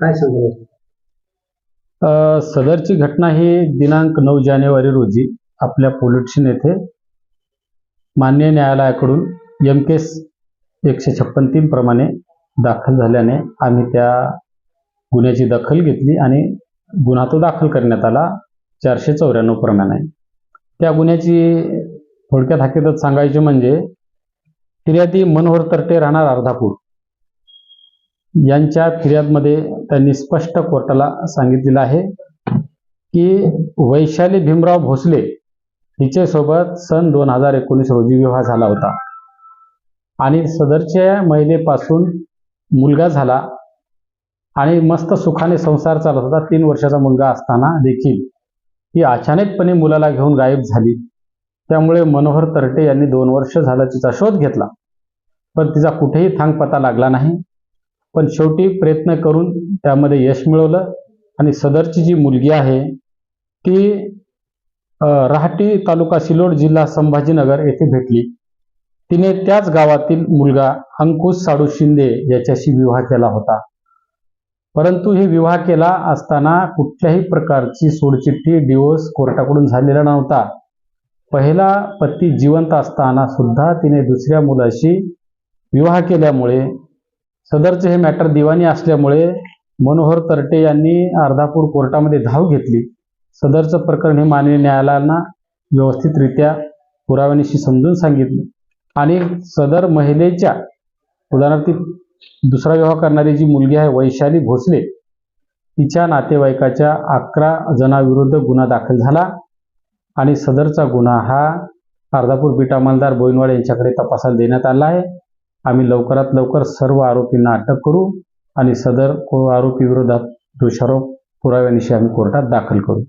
काय सांगाल सदरची घटना ही दिनांक नऊ जानेवारी रोजी आपल्या पोलीस येथे मान्य न्यायालयाकडून एम केस एकशे छप्पन तीन प्रमाणे दाखल झाल्याने आम्ही त्या गुन्ह्याची दखल घेतली आणि गुन्हा तो दाखल करण्यात आला चारशे चौऱ्याण्णव प्रमाणे. त्या गुन्ह्याची थोडक्यात हकीकत सांगायची म्हणजे फिर्यादी मनोहर तरटे राहणार अर्धापूर. यांच्या फिर्यादमध्ये त्यांनी स्पष्ट कोर्टाला सांगितलेलं आहे की वैशाली भीमराव भोसले हिच्यासोबत सन दोन हजार एकोणीस रोजी विवाह झाला होता. आणि सदरच्या महिलेपासून मुलगा झाला आणि मस्त सुखाने संसार चालत होता. तीन वर्षाचा मुलगा असताना देखील ही अचानकपणे मुलाला घेऊन गायब झाली. त्यामुळे मनोहर तरटे यांनी दोन वर्ष झालं तिचा शोध घेतला. पण तिचा कुठेही थांग पता लागला नाही. पण शेवटी प्रयत्न करून त्यामध्ये यश मिळवलं. आणि सदरची जी मुलगी आहे ती अ, राहटी तालुका सिल्लोड जिल्हा संभाजीनगर येथे भेटली. तिने त्याच गावातील मुलगा अंकुश साडू शिंदे याच्याशी विवाह केला होता. परंतु हे विवाह केला असताना कुठल्याही प्रकारची सोडचिठ्ठी डिवोर्स कोर्टाकडून झालेला नव्हता. पहिला पती जिवंत असताना सुद्धा तिने दुसऱ्या मुलाशी विवाह केल्यामुळे सदरचे हे मॅटर दिवाणी असल्यामुळे मनोहर तरटे यांनी अर्धापूर कोर्टामध्ये धाव घेतली. सदरचं प्रकरण हे माननीय न्यायालयाला व्यवस्थितरित्या पुराव्यानिशी समजून सांगितलं. आणि सदर महिलेच्या उदाहरणार्थ दुसरा विवाह करणारी जी मुलगी आहे वैशाली भोसले तिच्या नातेवाईकाच्या अकरा जणांविरुद्ध गुन्हा दाखल झाला. आणि सदरचा गुन्हा हा अर्धापूर बीट अंमलदार बोईनवाड यांच्याकडे तपासाला देण्यात आला आहे. आम्ही लवकरात लवकर सर्व आरोपींना अटक करू आणि सदर आरोपी विरोधात दोषारोप पुराव्यानिशी आम्ही कोर्टात दाखल करू.